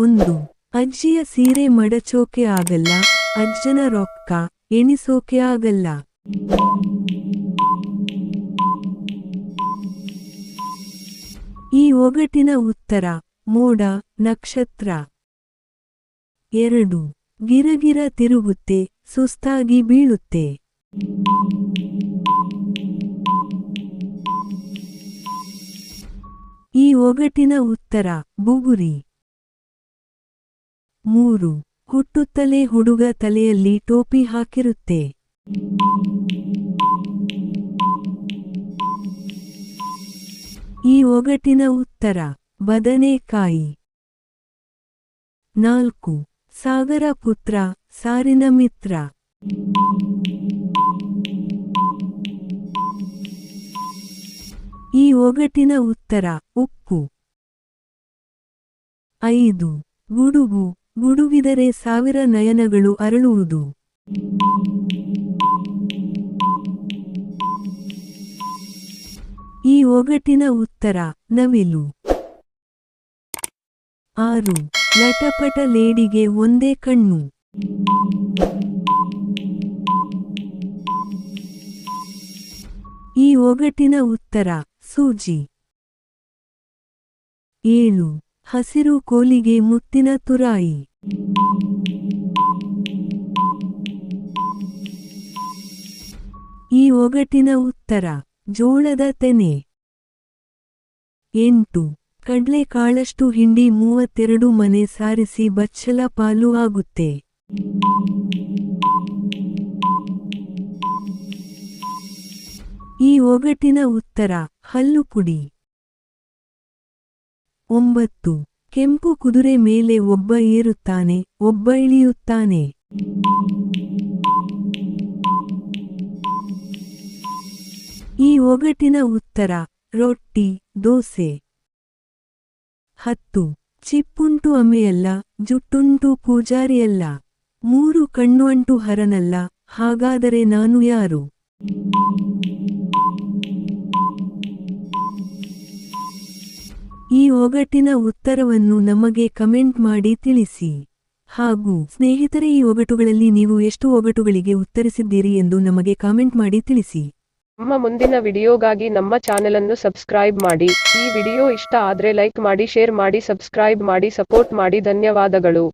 ಒಂದು ಅಜ್ಜಿಯ ಸೀರೆ ಮಡಚೋಕೆ ಆಗಲ್ಲ ಅಜ್ಜನ ರೊಕ್ಕ ಎಣಿಸೋಕೆ ಆಗಲ್ಲ. ಈ ಒಗಟಿನ ಉತ್ತರ, ಮೋಡ, ನಕ್ಷತ್ರ. ಎರಡು, ಗಿರಗಿರ ತಿರುಗುತ್ತೆ, ಸುಸ್ತಾಗಿ ಬೀಳುತ್ತೆ. ಈ ಒಗಟಿನ ಉತ್ತರ, ಬುಗುರಿ. ಮೂರು, ಹುಟ್ಟುತ್ತಲೇ ಹುಡುಗ ತಲೆಯಲ್ಲಿ ಟೋಪಿ ಹಾಕಿರುತ್ತೆ. ಈ ಒಗಟಿನ ಉತ್ತರ, ಬದನೆಕಾಯಿ. ನಾಲ್ಕು, ಸಾಗರ ಪುತ್ರ, ಸಾರಿನ ಮಿತ್ರ. ಈ ಒಗಟಿನ ಉತ್ತರ ಉಪ್ಪು ಐದು, ಗುಡುಗು. ಗುಡುಗಿದರೆ ಸಾವಿರ ನಯನಗಳು ಅರಳುವುದು. ಈ ಒಗಟಿನ ಉತ್ತರ, ನವಿಲು. ಆರು ಲಟಪಟ ಲೇಡಿಗೆ ಒಂದೇ ಕಣ್ಣು. ಈ ಒಗಟಿನ ಉತ್ತರ, ಸೂಜಿ. ಏಳು ಹಸಿರು ಕೋಲಿಗೆ ಮುತ್ತಿನ ತುರಾಯಿ. ಈ ಒಗಟಿನ ಉತ್ತರ, ಜೋಳದ ತೆನೆ. ಎಂಟು, ಕಡ್ಲೆಕಾಳಷ್ಟು ಹಿಂಡಿ ಮೂವತ್ತೆರಡು ಮನೆ ಸಾರಿಸಿ ಬಚ್ಚಲ ಪಾಲು ಆಗುತ್ತೆ. ಈ ಒಗಟಿನ ಉತ್ತರ, ಹಲ್ಲು ಪುಡಿ. ಒಂಬತ್ತು. ಕೆಂಪು ಕುದುರೆ ಮೇಲೆ ಒಬ್ಬ ಏರುತ್ತಾನೆ, ಒಬ್ಬ ಇಳಿಯುತ್ತಾನೆ. ಈ ಒಗಟಿನ ಉತ್ತರ, ರೊಟ್ಟಿ, ದೋಸೆ. ಹತ್ತು. ಚಿಪ್ಪುಂಟು ಅಮೆಯಲ್ಲ, ಜುಟ್ಟುಂಟು ಪೂಜಾರಿಯಲ್ಲ. ಮೂರು ಕಣ್ಣು ಅಂಟು ಹರನಲ್ಲ, ಹಾಗಾದರೆ ನಾನು ಯಾರು? ಈ ಒಗಟಿನ ಉತ್ತರವನ್ನು ನಮಗೆ ಕಮೆಂಟ್ ಮಾಡಿ ತಿಳಿಸಿ. ಹಾಗೂ ಸ್ನೇಹಿತರೆ, ಈ ಒಗಟುಗಳಲ್ಲಿ ನೀವು ಎಷ್ಟು ಒಗಟುಗಳಿಗೆ ಉತ್ತರಿಸಿದ್ದೀರಿ ಎಂದು ನಮಗೆ ಕಾಮೆಂಟ್ ಮಾಡಿ ತಿಳಿಸಿ. ನಮ್ಮ ಮುಂದಿನ ವಿಡಿಯೋಗಾಗಿ ನಮ್ಮ ಚಾನೆಲ್ ಅನ್ನು ಸಬ್ಸ್ಕ್ರೈಬ್ ಮಾಡಿ. ಈ ವಿಡಿಯೋ ಇಷ್ಟ ಆದ್ರೆ ಲೈಕ್ ಮಾಡಿ, ಶೇರ್ ಮಾಡಿ, ಸಬ್ಸ್ಕ್ರೈಬ್ ಮಾಡಿ, ಸಪೋರ್ಟ್ ಮಾಡಿ. ಧನ್ಯವಾದಗಳು.